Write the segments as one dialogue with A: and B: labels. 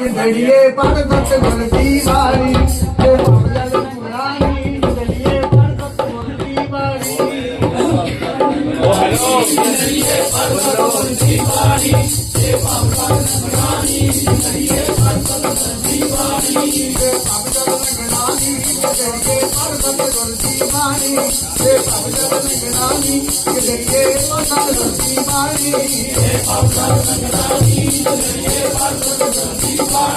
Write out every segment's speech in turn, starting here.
A: ये घड़िए पर तक गलती बारी ये पागल पुरानी घड़िए पर तक गलती बारी ओ हेलो घड़िए पर तक गलती बारी ये पागल पुरानी घड़िए पर तक गलती बारी ये पागल पुरानी घड़िए पर तक गलती बारी ये पागल पुरानी घड़िए पर तक गलती बारी ये पागल पुरानी घड़िए पर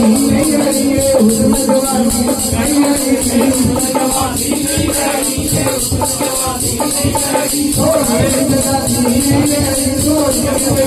A: Thank you.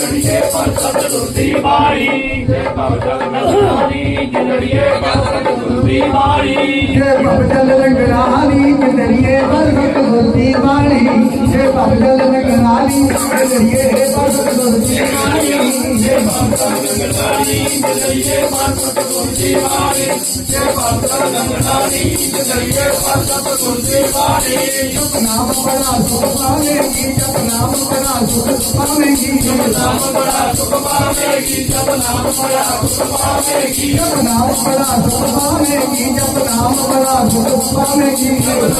B: जगदड़िए पर सतगुरुदी मारी जय बाबा जगदड़िए जगदड़िए पर
A: सतगुरुदी मारी जय बाबा जगदड़िए जगदड़िए पर सतगुरुदी मारी जय बाबा जगदड़िए जगदड़िए पर सतगुरुदी जय नाम बड़ा सुख पावेगी जप नाम बड़ा सुख पावेगी जप नाम बड़ा सुख
B: पावेगी जप नाम बड़ा सुख पावेगी
A: जप नाम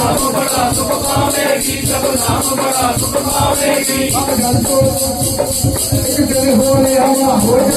A: नाम बड़ा सुख पावेगी
B: जप नाम नाम बड़ा सुख पावेगी
A: अब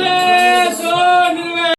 B: Yeah.